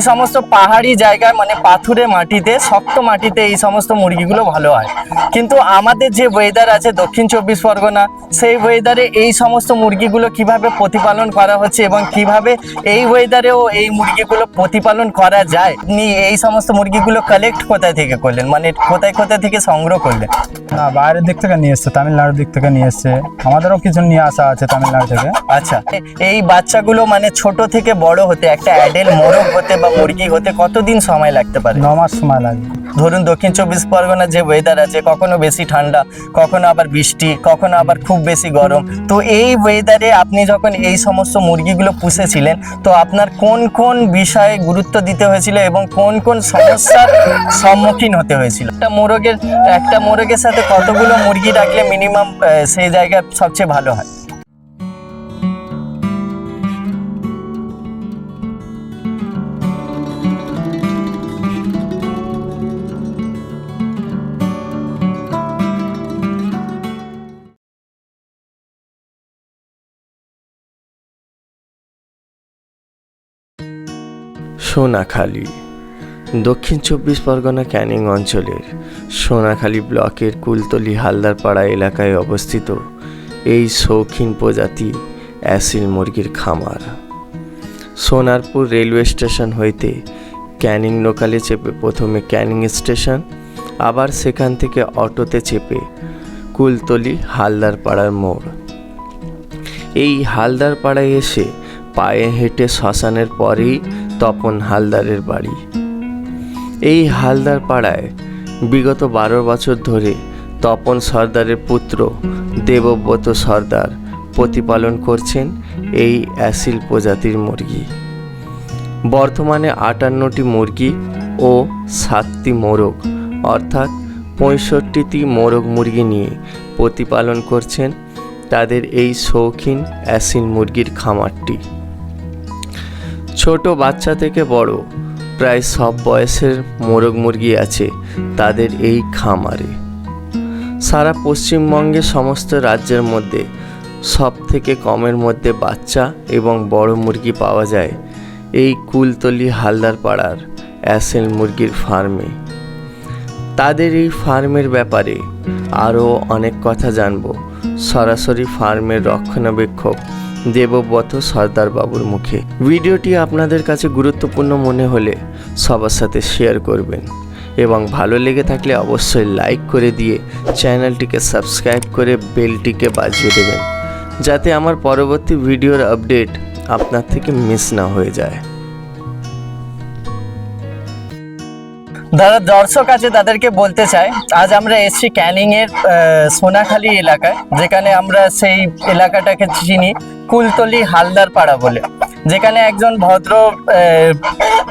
এই সমস্ত পাহাড়ি জায়গায় মানে পাথুরে মাটিতে শক্ত মাটিতে এই সমস্ত মুরগিগুলো ভালো হয়। কিন্তু আমাদের যে ওয়েদার আছে দক্ষিণ চব্বিশ পরগনা সেই ওয়েদারে এই সমস্ত মুরগিগুলো কীভাবে প্রতিপালন করা হচ্ছে এবং কীভাবে এই ওয়েদারেও এই মুরগিগুলো প্রতিপালন করা যায় আপনি এই সমস্ত মুরগিগুলো কালেক্ট কোথায় থেকে করলেন? মানে কোথায় কোথায় থেকে সংগ্রহ করলেন? না বাইরের দিক থেকে নিয়ে এসছে তামিলনাড়ুর দিক থেকে নিয়ে এসছে। আমাদেরও কিছু নিয়ে আসা আছে তামিলনাড়ু থেকে। আচ্ছা এই বাচ্চাগুলো মানে ছোট থেকে বড় হতে একটা অ্যাডেল মোরগ হতে বা মুরগি হতে কতদিন সময় লাগতে পারে? ন মাস সময় লাগে ধরুন দক্ষিণ চব্বিশ পরগনার যে ওয়েদার আছে কখনো বেশি ঠান্ডা কখনো আবার বৃষ্টি কখনো আবার খুব বেশি গরম। তো এই ওয়েদারে আপনি যখন এই সমস্ত মুরগিগুলো পুষেছিলেন তো আপনার কোন কোন বিষয়ে গুরুত্ব দিতে হয়েছিল এবং কোন কোন সমস্যার সম্মুখীন হতে হয়েছিল? একটা মোরগের একটা মোরগের সাথে কতগুলো মুরগি রাখলে মিনিমাম সেই জায়গায় সবচেয়ে ভালো হয়? সোনাখালী। দক্ষিণ চব্বিশ পরগনা ক্যানিং অঞ্চলের সোনাখালী ব্লকের কুলতলি হালদারপাড়া এলাকায় অবস্থিত এই শৌখিন প্রজাতি অ্যাসিল মুরগির খামার। সোনারপুর রেলওয়ে স্টেশন হইতে ক্যানিং লোকালে চেপে প্রথমে ক্যানিং স্টেশন, আবার সেখান থেকে অটোতে চেপে কুলতলি হালদারপাড়ার মোড়। এই হালদার পাড়ায় এসে পায়ে হেঁটে শ্মশানের পরেই তপন হালদারের বাড়ি। এই হালদার পাড়ায় বিগত বারো বছর ধরে তপন সর্দারের পুত্র দেবব্রত সর্দার প্রতিপালন করছেন এই অ্যাসিল প্রজাতির মুরগি। বর্তমানে আটান্নটি মুরগি ও সাতটি মোরগ, অর্থাৎ পঁয়ষট্টিটি মোরগ মুরগি নিয়ে প্রতিপালন করছেন তাদের এই শৌখিন অ্যাসিল মুরগির খামারটি। ছোট বাচ্চা থেকে বড়, প্রায় সব বয়সের মোরগ মুরগি আছে তাদের এই খামারে। সারা পশ্চিমবঙ্গে সমস্ত রাজ্যের মধ্যে সব থেকে কমের মধ্যে বাচ্চা এবং বড় মুরগি পাওয়া যায় এই কুলতলি হালদার পাড়ার অ্যাসেল মুরগির ফার্মে। তাদের এই ফার্মের ব্যাপারে আরও অনেক কথা জানব। সরাসরি ফার্মের রক্ষণাবেক্ষক দেবব্রত সর্দার বাবুর মুখে। ভিডিওটি আপনাদের কাছে গুরুত্বপূর্ণ মনে হলে সবার সাথে শেয়ার করবেন। এবং ভালো লেগে থাকলে অবশ্যই লাইক করে দিয়ে চ্যানেলটিকে সাবস্ক্রাইব করে বেলটিকে বাজিয়ে দেবেন। যাতে আমার পরবর্তী ভিডিওর আপডেট আপনার থেকে মিস না হয়ে যায়। যারা দর্শক আছে, তাদেরকে বলতে চাই, আজ আমরা এসছি ক্যানিং এর সোনাখালী এলাকায়, যেখানে আমরা সেই এলাকাটাকে চিনি কুলতলি হালদার পাড়া বলে। যেখানে একজন ভদ্র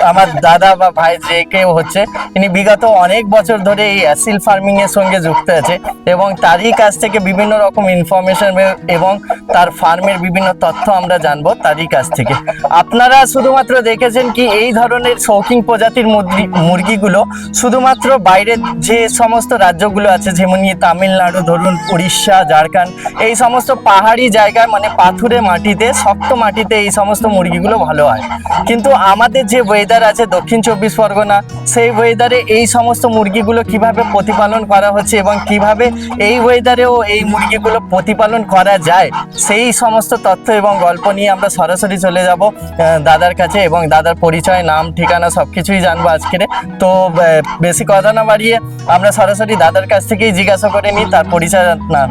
আমার দাদা বা ভাই যে কেউ হচ্ছে, ইনি বিগত অনেক বছর ধরে এই অ্যাসিল ফার্মিং এর সঙ্গে যুক্ত আছে এবং তারই কাছ থেকে বিভিন্ন রকম ইনফরমেশন এবং তার ফার্মের বিভিন্ন তথ্য আমরা জানব তারই কাছ থেকে। আপনারা শুধুমাত্র দেখেছেন কি এই ধরনের শৌখিন প্রজাতির মুরগি- মুরগিগুলো শুধুমাত্র বাইরের যে সমস্ত রাজ্যগুলো আছে, যেমন তামিলনাড়ু, ধরুন উড়িষ্যা, ঝাড়খণ্ড, এই সমস্ত পাহাড়ি জায়গায় মানে পাথুরে মাটিতে, শক্ত মাটিতে এই সমস্ত মুরগিগুলো ভালো হয়। কিন্তু আমাদের যে ওয়েদার আছে দক্ষিণ চব্বিশ পরগনা, সেই ওয়েদারে এই সমস্ত মুরগিগুলো কীভাবে প্রতিপালন করা হচ্ছে এবং কীভাবে এই ওয়েদারেও এই মুরগিগুলো প্রতিপালন করা যায়, সেই সমস্ত তথ্য এবং গল্প নিয়ে আমরা সরাসরি চলে যাব দাদার কাছে এবং দাদার পরিচয়, নাম, ঠিকানা সব কিছুই জানব আজকের তো বেশি কথা না বাড়িয়ে আমরা সরাসরি দাদার কাছ থেকেই জিজ্ঞাসা করে নিই, তার পরিচয় না।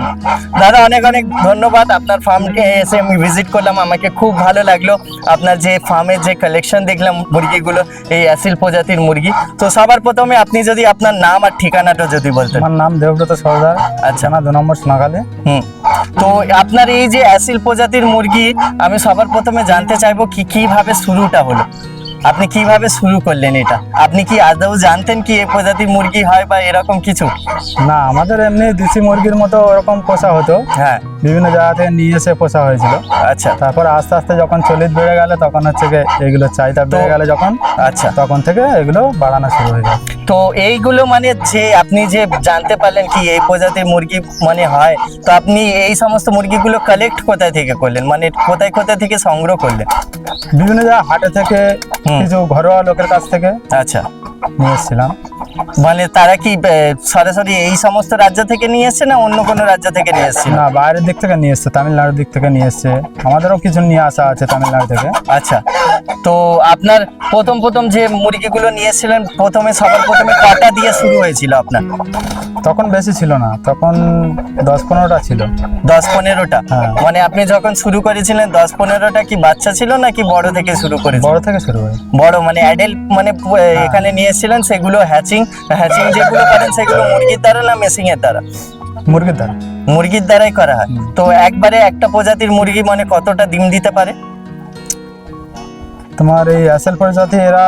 দাদা, অনেক অনেক ধন্যবাদ। আপনার ফার্মে এসে আমি ভিজিট করলাম, আমাকে খুব ভালো লাগল। আপনার যে ফার্মের যে কালেকশন দেখলাম মুরগিগুলো এই অ্যাসিল প্রজাতির মুরগি তো সবার প্রথমে আপনি যদি আপনার নাম আর ঠিকানাটা যদি বলতেন। আমার নাম দেবব্রত সর্দার আচ্ছা। না দু নম্বর সোনাগালে। হুম। তো আপনার এই যে অ্যাসিল প্রজাতির মুরগি আমি সবার প্রথমে জানতে চাইব কি কীভাবে শুরুটা হলো? আপনি কীভাবে শুরু করলেন এটা? আপনি কি আদৌ জানতেন কি এই প্রজাতির মুরগি হয় বা এরকম কিছু? না আমাদের এমনি দেশি মুরগির মতো ওরকম পোষা হতো। হ্যাঁ। বিভিন্ন জায়গা থেকে নিয়ে এসে পোষা হয়েছিল। আচ্ছা। তারপর আস্তে আস্তে যখন চলিত বেড়ে গেল তখন হচ্ছে এগুলো চাহিদা বেড়ে গেল যখন আচ্ছা। তখন থেকে এগুলো বাড়ানো শুরু হয়ে যায় তো এইগুলো মানে যে আপনি যে জানতে পারলেন কি এই প্রজাতির মুরগি মানে হয় তো আপনি এই সমস্ত মুরগিগুলো কালেক্ট কোথায় থেকে করলেন? মানে কোথায় কোথায় থেকে সংগ্রহ করলেন? বিভিন্ন জায়গায় হাটে থেকে। কিছু ঘরোয়া লোকের কাছ থেকে আচ্ছা। নিয়ে এসেছিলাম। মানে তারা কি সরাসরি এই সমস্ত রাজ্য থেকে নিয়ে এসছে না অন্য কোনো রাজ্য থেকে নিয়ে এসছে? না বাইরের দিক থেকে নিয়ে এসছে তামিলনাড়ুর দিক থেকে নিয়ে এসছে। আমাদেরও কিছু নিয়ে আসা আছে তামিলনাড়ু থেকে। আচ্ছা তো আপনার প্রথম প্রথম যে মুরগিগুলো নিয়ে এসেছিলেন প্রথমে সবার প্রথমে কটা দিয়ে শুরু হয়েছিল আপনার? তখন বেশি ছিল না তখন দশ পনেরোটা ছিল। দশ পনেরোটা? হ্যাঁ। মানে আপনি যখন শুরু করেছিলেন দশ পনেরোটা কি বাচ্চা ছিল নাকি বড় থেকে শুরু করে বড় থেকে শুরু হয়। বড় মানে অ্যাডেল মানে এখানে নিয়ে এসেছিলেন সেগুলো হ্যাচিং হ্যাচিং যেগুলো করেন সেগুলো মুরগির দ্বারা না মেশিং এর দ্বারা? মুরগির দ্বারা। মুরগির দ্বারাই করা হয়। তো একবারে একটা প্রজাতির মুরগি মানে কতটা ডিম দিতে পারে? তোমার এই আসল প্রজাতি এরা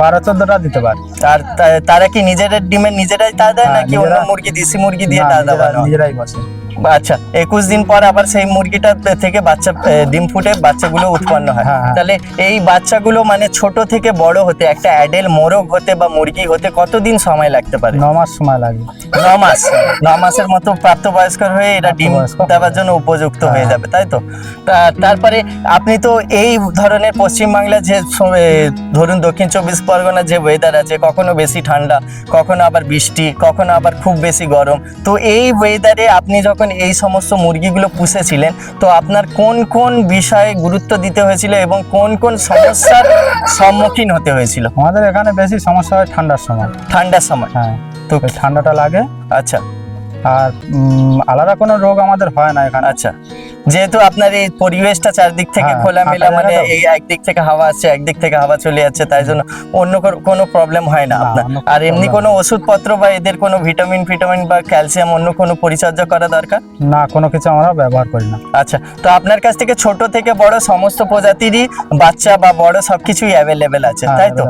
বারো চোদ্দটা দিতে পারে। আর তারা কি নিজেদের ডিমের নিজেরাই তা দেয় হ্যাঁ, নাকি অন্য মুরগি দেশি মুরগি দিয়ে তা দেওয়া নিজেরাই বসে। আচ্ছা একুশ দিন পর আবার সেই মুরগিটা থেকে বাচ্চা ডিম ফুটে বাচ্চাগুলো উৎপন্ন হয় হ্যাঁ, হ্যাঁ। তাহলে এই বাচ্চাগুলো মানে ছোট থেকে বড় হতে একটা অ্যাডেল মোরগ হতে বা মুরগি হতে কতদিন সময় লাগতে পারে ন মাস সময় লাগে ন মাস ন মাসের মতো প্রাপ্তবয়স্ক হয়ে এরা ডিম দেওয়ার জন্য উপযুক্ত হয়ে। যাবে তাই তো তারপরে আপনি তো এই ধরনের পশ্চিমবাংলার যে ধরুন দক্ষিণ চব্বিশ পরগনার যে ওয়েদার আছে কখনো বেশি ঠান্ডা কখনো আবার বৃষ্টি কখনো আবার খুব বেশি গরম তো এই ওয়েদারে আপনি যখন এই সমস্ত মুরগিগুলো পুষেছিলেন। তো আপনার কোন কোন বিষয়ে গুরুত্ব দিতে হয়েছিল এবং কোন কোন সমস্যার সম্মুখীন হতে হয়েছিল? আমাদের এখানে বেশি সমস্যা হয় ঠান্ডার সময়। ঠান্ডার সময়। হ্যাঁ। তো ঠান্ডাটা লাগে। আচ্ছা। আর আলাদা কোনো রোগ আমাদের হয় না এখানে। আচ্ছা। যেহেতু আপনার এই পরিবেশটা চারদিক থেকে হ্যাঁ, খোলামেলা মানে এই একদিক থেকে হাওয়া আসছে একদিক থেকে হাওয়া চলে যাচ্ছে তাই জন্য অন্য কোনো- প্রবলেম হয় না আপনার। আর এমনি কোনো ওষুধপত্র বা এদের কোনো ভিটামিন ফিটামিন বা ক্যালসিয়াম অন্য কোনো পরিচর্যা করা দরকার? না কোনো কিছু আমরা ব্যবহার করি না। আচ্ছা তো আপনার কাছ থেকে ছোট থেকে বড় সমস্ত প্রজাতিরই বাচ্চা বা বড় সবকিছুই অ্যাভেলেবেল আছে হ্যাঁ, তাই তো?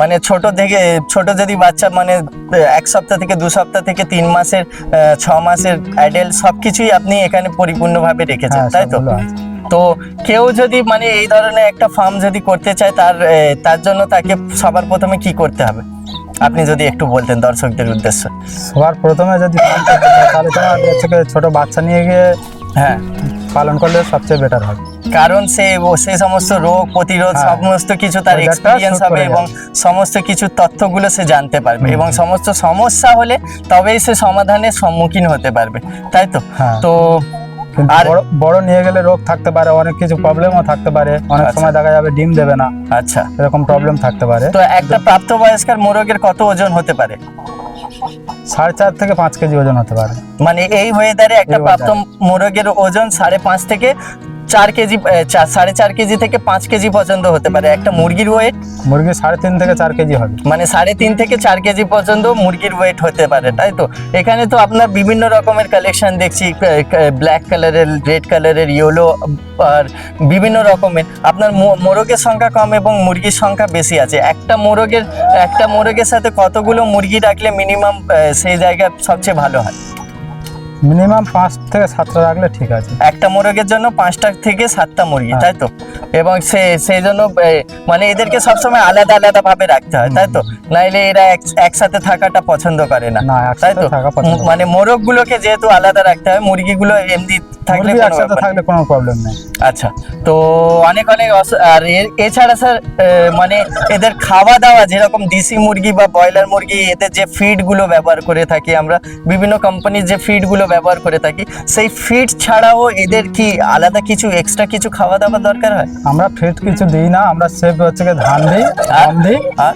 মানে ছোট থেকে ছোট যদি বাচ্চা মানে এক সপ্তাহ থেকে দু সপ্তাহ থেকে তিন মাসের ছ মাসের অ্যাডেল সবকিছুই আপনি এখানে পরিপূর্ণভাবে রেখেছেন। হ্যাঁ তাই তো? তো কেউ যদি মানে এই ধরনের একটা ফার্ম যদি করতে চায় তার তার জন্য তাকে সবার প্রথমে কি করতে হবে? আপনি যদি একটু বলতেন দর্শকদের উদ্দেশ্যে। সবার প্রথমে যদি তাহলে তোমার হচ্ছে ছোট বাচ্চা নিয়ে গিয়ে হ্যাঁ। পালন করলে সবচেয়ে বেটার হবে। কারণ সে সেই সমস্ত রোগ প্রতিরোধ হ্যাঁ। সমস্ত কিছু তার এক্সপিরিয়েন্স হবে এবং সমস্ত কিছু তথ্যগুলো সে জানতে পারবে এবং সমস্ত সমস্যা হলে তবেই সে সমাধানের সম্মুখীন হতে পারবে তাই তো? হ্যাঁ। তো কিন্তু আর- বড় নিয়ে গেলে রোগ থাকতে পারে অনেক কিছু প্রবলেমও থাকতে পারে অনেক আচ্ছা। সময় দেখা যাবে ডিম দেবে না। আচ্ছা। এরকম প্রবলেম থাকতে পারে। তো একটা প্রাপ্তবয়স্কার মোরগের কত ওজন হতে পারে? সাড়ে চার থেকে পাঁচ কেজি ওজন হতে পারে। মানে এই ওয়েদারে একটা প্রাপ্ত মোরগের ওজন সাড়ে পাঁচ থেকে চার কেজি চার- সাড়ে চার কেজি থেকে পাঁচ কেজি পর্যন্ত হতে পারে। একটা মুরগির ওয়েট মুরগি সাড়ে তিন থেকে চার কেজি হবে। মানে সাড়ে তিন থেকে চার কেজি পর্যন্ত মুরগির ওয়েট হতে পারে তাই তো? এখানে তো আপনার বিভিন্ন রকমের কালেকশন দেখছি ব্ল্যাক কালারের রেড কালারের ইয়েলো আর বিভিন্ন রকমের। আপনার মোরগের সংখ্যা কম এবং মুরগির সংখ্যা বেশি আছে। একটা মোরগের একটা মোরগের সাথে কতগুলো মুরগি রাখলে মিনিমাম সেই জায়গায় সবচেয়ে ভালো হয়? মিনিমাম পাঁচ থেকে সাতটা রাখলে ঠিক আছে একটা মোরগের জন্য পাঁচটা থেকে সাতটা মুরগি হ্যাঁ। তাই তো এবং সে সেই জন্য মানে এদেরকে সবসময় আলাদা আলাদা ভাবে রাখতে হয় তাই তো নাইলে এরা একসাথে থাকাটা পছন্দ করে না তাই তো। মানে মোরগ গুলোকে যেহেতু আলাদা রাখতে হয় মুরগিগুলো এমনি থাকলে একসাথে থাকলে কোনো প্রবলেম নেই। আচ্ছা তো অনেক অনেক আর এছাড়া স্যার মানে এদের খাওয়া দাওয়া যেরকম দেশি মুরগি বা ব্রয়লার মুরগি এদের যে ফিডগুলো ব্যবহার করে থাকি আমরা বিভিন্ন কোম্পানির যে ফিডগুলো ব্যবহার করে থাকি। সেই ফিড ছাড়াও এদের কি আলাদা কিছু এক্সট্রা কিছু খাওয়া দাওয়া দরকার হয়? আমরা ফিড কিছু দিই না আমরা সেফ হচ্ছে ধান দিই ধান দিই। আর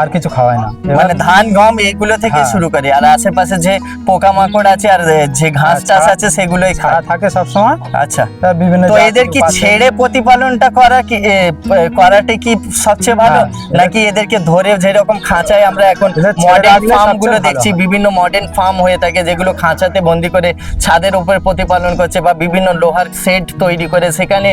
আর কিছু খাওয়াই না। মানে ধান গম এগুলো থেকে হ্যাঁ। শুরু করি। আর আশেপাশে যে পোকামাকড় আছে আর যে ঘাস হ্যাঁ, চাষ আছে সেগুলোই খায়। থাকে সবসময়। আচ্ছা। বিভিন্ন তো এদের কি ছেড়ে প্রতিপালনটা করা কি করাটা কি সবচেয়ে ভালো? হ্যাঁ, নাকি এদেরকে ধরে যেরকম খাঁচায় আমরা এখন মডার্ন ফার্মগুলো দেখছি বিভিন্ন মডার্ন ফার্ম হয়ে থাকে যেগুলো খাঁচাতে বন্দি করে ছাদের উপর প্রতিপালন করছে বা বিভিন্ন লোহার সেট তৈরি করে। সেখানে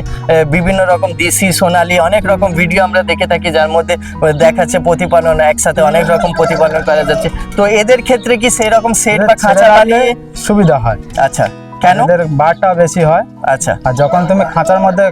বিভিন্ন রকম দেশি সোনালি অনেক রকম ভিডিও আমরা দেখে থাকি যার মধ্যে দেখাচ্ছে প্রতিপালন একসাথে অনেক রকম প্রতিপালন করা যাচ্ছে। তো এদের ক্ষেত্রে কি সেরকম সেট বা খাঁচা বানিয়ে সুবিধা হয়। আচ্ছা। কেন? এদের বারটা বেশি হয়। আচ্ছা। আর যখন তুমি খাঁচার মধ্যে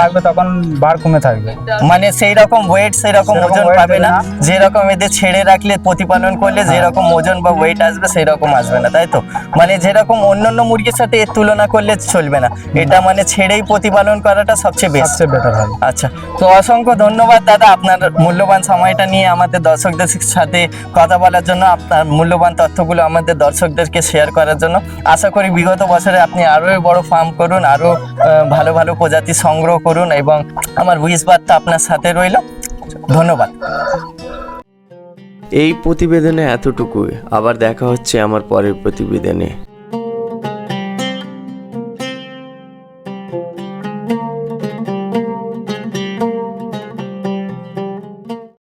রাখবে তখন বার কমে থাকবে। মানে সেই রকম ওয়েট সেই রকম ওজন পাবে না। যেরকম এদের ছেড়ে রাখলে প্রতিপালন করলে যেরকম ওজন বা ওয়েট আসবে সেই রকম আসবে না তাই তো? মানে যেরকম অন্যান্য মুরগির সাথে এর তুলনা করলে চলবে না। এটা মানে ছেড়েই প্রতিপালন করাটা সবচেয়ে বেস্ট সবচেয়ে বেটার হবে আচ্ছা। তো অসংখ্য ধন্যবাদ দাদা আপনার মূল্যবান সময়টা নিয়ে আমাদের দর্শকদের সাথে কথা বলার জন্য আপনার মূল্যবান তথ্যগুলো আমাদের দর্শকদেরকে শেয়ার করার জন্য। আশা করি বিগত বছরে আপনি আরও বড় ফার্ম করুন আরও ভালো ভালো প্রজাতি সংগ্রহ করুন এবং আমার উইস বার্তা আপনার সাথে রইল। ধন্যবাদ। এই প্রতিবেদনে এতটুকুই। আবার দেখা হচ্ছে আমার পরের প্রতিবেদনে।